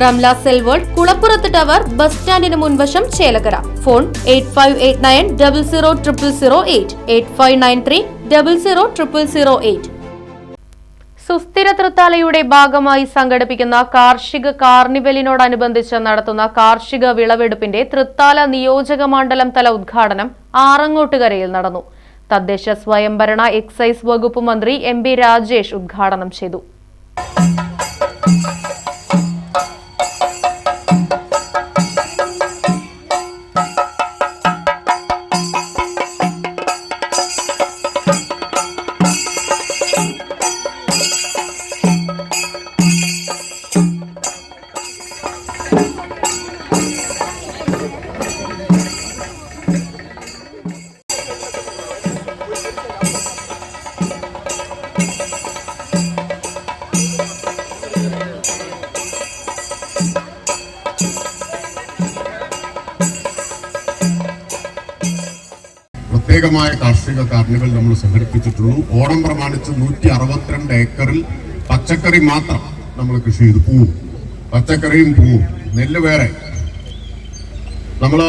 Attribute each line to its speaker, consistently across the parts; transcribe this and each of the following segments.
Speaker 1: Ramla cell world കുളപ്പുറത്ത് tower bus സ്റ്റാൻഡിന് മുൻവശം Chelakkara phone eight five eight nine double zero triple zero eight. Eight five nine three double zero triple zero eight. സുസ്ഥിര തൃത്താലയുടെ ഭാഗമായി സംഘടിപ്പിക്കുന്ന കാർഷിക കാർണിവലിനോടനുബന്ധിച്ച് നടത്തുന്ന കാർഷിക വിളവെടുപ്പിന്റെ തൃത്താല നിയോജക മണ്ഡലം തല ഉദ്ഘാടനം ആറങ്ങോട്ടുകരയിൽ നടന്നു. തദ്ദേശ സ്വയംഭരണ എക്സൈസ് വകുപ്പ് മന്ത്രി എം രാജേഷ് ഉദ്ഘാടനം ചെയ്തു.
Speaker 2: പ്രത്യേകമായ കാർഷിക കാർണിവൽ നമ്മൾ സംഘടിപ്പിച്ചിട്ടുള്ളൂ. ഓണം പ്രമാണിച്ച് നൂറ്റി അറുപത്തിരണ്ട് ഏക്കറിൽ പച്ചക്കറി മാത്രം നമ്മൾ കൃഷി ചെയ്തു പൂവും. പച്ചക്കറിയും പൂവും. നെല്ല് വേറെ. നമ്മൾ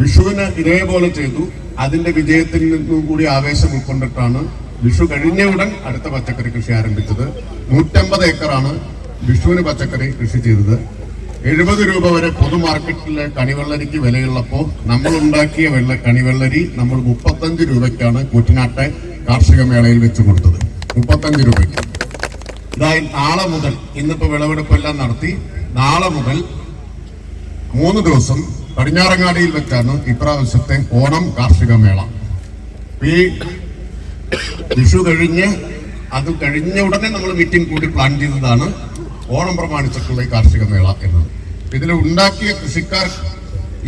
Speaker 2: വിഷുവിന് ഇതേപോലെ ചെയ്തു. അതിന്റെ വിജയത്തിൽ നിന്നും കൂടി ആവേശം ഉൾക്കൊണ്ടിട്ടാണ് വിഷു കഴിഞ്ഞ ഉടൻ അടുത്ത പച്ചക്കറി കൃഷി ആരംഭിച്ചത്. നൂറ്റമ്പത് ഏക്കറാണ് വിഷുവിന് പച്ചക്കറി കൃഷി ചെയ്തത്. എഴുപത് രൂപ വരെ പൊതു മാർക്കറ്റിലെ കണിവെള്ളരിക്ക് വിലയുള്ളപ്പോൾ നമ്മൾ ഉണ്ടാക്കിയ വെള്ള കണിവെള്ളരി നമ്മൾ മുപ്പത്തഞ്ച് രൂപയ്ക്കാണ് കൂറ്റനാട്ടെ കാർഷിക മേളയിൽ വെച്ച് കൊടുത്തത്. മുപ്പത്തഞ്ച് രൂപയ്ക്ക്. ഇതായി നാളെ മുതൽ ഇന്നിപ്പോ വിളവെടുപ്പെല്ലാം നടത്തി നാളെ മുതൽ മൂന്ന് ദിവസം പടിഞ്ഞാറങ്ങാടിയിൽ വെച്ചാണ് ഇപ്രാവശ്യത്തെ ഓണം കാർഷിക മേള. ഈ വിഷു കഴിഞ്ഞ് അത് കഴിഞ്ഞ ഉടനെ നമ്മൾ മീറ്റിംഗ് കൂടി പ്ലാൻ ചെയ്തതാണ്. ഓണം പ്രമാണിച്ചിട്ടുള്ള ഈ കാർഷിക മേള എന്നത്. ഇതിൽ ഉണ്ടാക്കിയ കൃഷിക്കാർ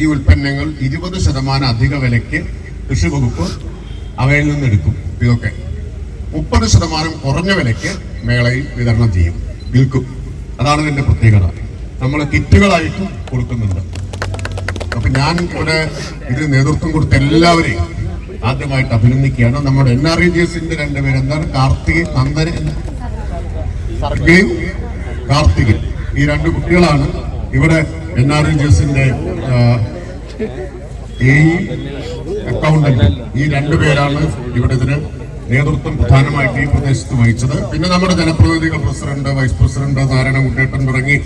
Speaker 2: ഈ ഉൽപ്പന്നങ്ങൾ ഇരുപത് ശതമാനം അധിക വിലയ്ക്ക് കൃഷി വകുപ്പ് അവയിൽ നിന്ന് എടുക്കും ഇതൊക്കെ. മുപ്പത് ശതമാനം കുറഞ്ഞ വിലയ്ക്ക് മേളയിൽ വിതരണം ചെയ്യും വിൽക്കും. അതാണ് ഇതിന്റെ പ്രത്യേകത. നമ്മൾ കിറ്റുകളായിട്ടും കൊടുക്കുന്നുണ്ട്. അപ്പൊ ഞാൻ ഇവിടെ ഇതിന് നേതൃത്വം കൊടുത്ത എല്ലാവരെയും ആദ്യമായിട്ട് അഭിനന്ദിക്കുകയാണ്. നമ്മുടെ എൻ ആർ ഇ ജി എസിന്റെ രണ്ടുപേരെന്താണ് കാർത്തിക് നന്ദൻ സർഗയും കാർത്തികൻ ഈ രണ്ട് കുട്ടികളാണ് ഇവിടെ എൻ ആർ എൻ ജി എസിന്റെ അക്കൗണ്ടന്റ്. ഈ ഇവിടെ ഇതിന് നേതൃത്വം പ്രധാനമായിട്ട് ഈ പ്രദേശത്ത് വഹിച്ചത്. പിന്നെ നമ്മുടെ ജനപ്രതിനിധികൾ പ്രസിഡന്റ് വൈസ് പ്രസിഡന്റ് നാരായണ തുടങ്ങി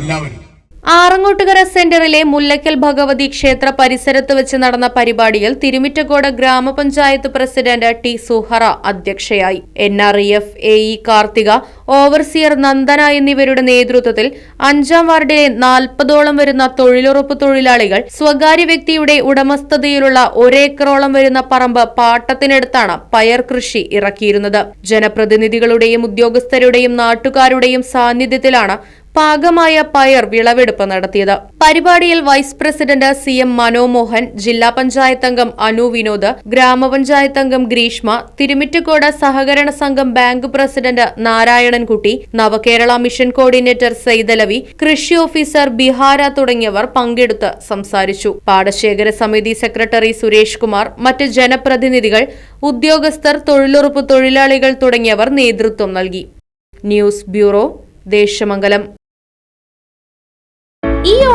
Speaker 2: എല്ലാവരും.
Speaker 1: ആറങ്ങോട്ടുകര സെന്ററിലെ മുല്ലക്കൽ ഭഗവതി ക്ഷേത്ര പരിസരത്ത് വെച്ച് നടന്ന പരിപാടിയിൽ തിരുമിറ്റക്കോട് ഗ്രാമപഞ്ചായത്ത് പ്രസിഡന്റ് ടി സുഹറ അധ്യക്ഷയായി. N R E F A E Karthika overseer Nandana എന്നിവരുടെ നേതൃത്വത്തിൽ അഞ്ചാം വാർഡിലെ നാൽപ്പതോളം വരുന്ന തൊഴിലുറപ്പ് തൊഴിലാളികൾ സ്വകാര്യ വ്യക്തിയുടെ ഉടമസ്ഥതയിലുള്ള ഒരേക്കറോളം വരുന്ന പറമ്പ് പാട്ടത്തിനെടുത്താണ് പയർ കൃഷി ഇറക്കിയിരുന്നത്. ജനപ്രതിനിധികളുടെയും ഉദ്യോഗസ്ഥരുടെയും നാട്ടുകാരുടെയും സാന്നിധ്യത്തിലാണ് പാകമായ പയർ വിളവെടുപ്പ് നടത്തിയത്. പരിപാടിയിൽ vice president C M Manomohan ജില്ലാ പഞ്ചായത്ത് അംഗം അനു വിനോദ് ഗ്രാമപഞ്ചായത്ത് അംഗം ഗ്രീഷ്മ തിരുമിറ്റക്കോട് സഹകരണ സംഘം bank president Narayanankutty Navakerala mission coordinator Saithalavi കൃഷി ഓഫീസർ ബിഹാര തുടങ്ങിയവർ പങ്കെടുത്ത് സംസാരിച്ചു. പാടശേഖര സമിതി സെക്രട്ടറി സുരേഷ് കുമാർ മറ്റ് ജനപ്രതിനിധികൾ ഉദ്യോഗസ്ഥർ തൊഴിലുറപ്പ് തൊഴിലാളികൾ തുടങ്ങിയവർ നേതൃത്വം നൽകി. News bureau Desamangalam.